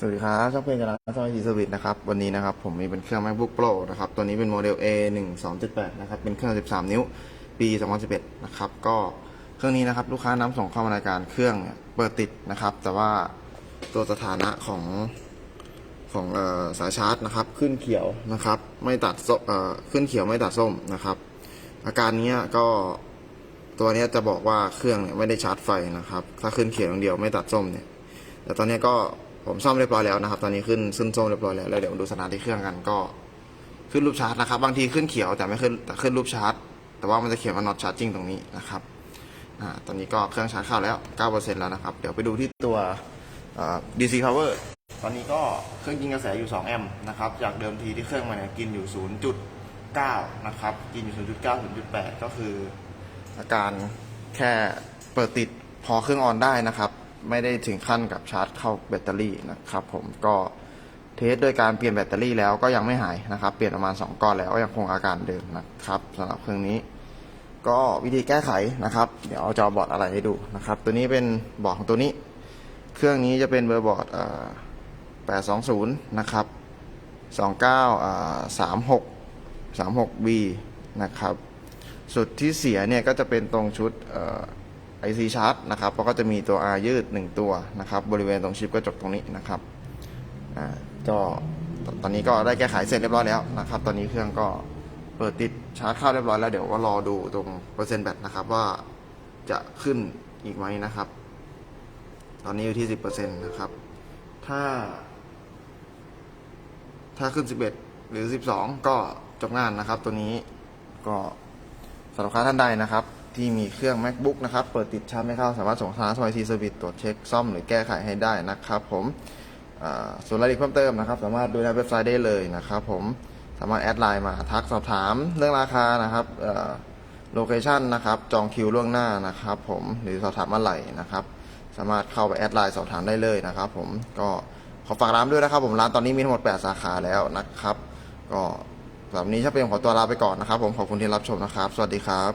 สวัสดีครับช่องเพลงจากร้านซอยทีสวิตนะครับ วันนี้นะครับ ผมมีเป็นเครื่อง macbook pro นะครับ ตัวนี้เป็นโมเดล a 1 2 7 8นะครับ เป็นเครื่อง 13 นิ้ว ปี 2011 นะครับ ก็เครื่องนี้นะครับ ลูกค้านำส่งเข้ามารายการเครื่องเปิดติดนะครับ แต่ว่าตัวสถานะของของออสายชาร์จนะครับ ขึ้นเขียวนะครับ ไม่ตัดส้มขึ้นเขียวไม่ตัดส้มนะครับ อาการนี้ก็ตัวนี้จะบอกว่าเครื่องเนี่ยไม่ได้ชาร์จไฟนะครับ ถ้าขึ้นเขียวอย่างเดียวไม่ตัดส้มเนี่ย แต่ตอนนี้ก็ ผมซ่อมเรียบร้อยแล้วนะครับ ตอนนี้ขึ้นซึ่งส้มเรียบร้อยแล้วแล้วเดี๋ยวมาดูสถานะที่เครื่องกันก็ขึ้นรูปชาร์จนะครับ บางทีขึ้นเขียวแต่ไม่ขึ้นแต่ขึ้นรูปชาร์จแต่ว่ามันจะเขียนว่า not charging ตรงนี้นะครับอ่าตอนนี้ก็เครื่องชาร์จเข้าแล้ว 9%แล้วนะครับ เดี๋ยวไปดูที่ตัวเอ่อ DC power ตอนนี้ก็เครื่องยิงกระแสอยู่ 2 แอมป์นะครับจากเดิมทีที่เครื่องมันเนี่ยกินอยู่ 0.9 นะครับ กินอยู่ 0.9 0.8 ก็คืออาการแค่เปิดติดพอเครื่องออนได้นะครับ ไม่ได้ถึงขั้นกับชาร์จเข้าแบตเตอรี่นะครับผมก็เทสโดยการเปลี่ยนแบตเตอรี่แล้วก็ยังไม่หายนะครับ เปลี่ยนประมาณ 2 ก้อนแล้วก็ยังคงอาการเดิมนะครับสำหรับเครื่องนี้ ก็วิธีแก้ไขนะครับ เดี๋ยวเอาจอบอร์ดอะไรให้ดูนะครับ ตัวนี้เป็นบอร์ดของตัวนี้ เครื่องนี้จะเป็นเบอร์บอร์ดเอ่อ820นะครับ29อ่า36 36B นะครับ สุดที่เสียเนี่ยก็จะเป็นตรงชุด เอ่อ IC chart นะครับแล้วก็จะมีตัว R ยืด 1 ตัวนะครับ บริเวณตรงชิปกระจกตรงนี้นะครับอ่าก็ตอนนี้ก็ได้แก้ไขเสร็จเรียบร้อยแล้วนะครับ ตอนนี้เครื่องก็เปิดติดชาร์จเข้าเรียบร้อยแล้วเดี๋ยวก็รอดูตรงเปอร์เซ็นต์แบตนะครับว่าจะขึ้นอีกไหมนะครับ ตอนนี้อยู่ที่ 10%นะครับ ถ้า ถ้าขึ้น 11 หรือ 12 ก็จบงานนะครับ ตัวนี้ก็สำหรับลูกค้าท่านใดนะครับ ที่มีเครื่อง macbook นะครับ เปิดติดชาร์จไม่เข้า สามารถส่งทางสมัยทีเซอร์วิสตรวจเช็คซ่อมหรือแก้ไขให้ได้นะครับผมส่วนรายละเอียดเพิ่มเติมนะครับ สามารถดูในเว็บไซต์ได้เลยนะครับผมสามารถแอดไลน์มาทักสอบถามเรื่องราคานะครับโลเคชันนะครับจองคิวล่วงหน้านะครับผมหรือสอบถามอะไรนะครับ สามารถเข้าไปแอดไลน์สอบถามได้เลยนะครับผมก็ขอฝากร้านด้วยนะครับ ผมร้านตอนนี้มีทั้งหมด 8 สาขาแล้วนะครับ ก็สำหรับวันนี้ถ้าเป็นขอตัวลาไปก่อนนะครับ ผมขอบคุณที่รับชมนะครับ สวัสดีครับ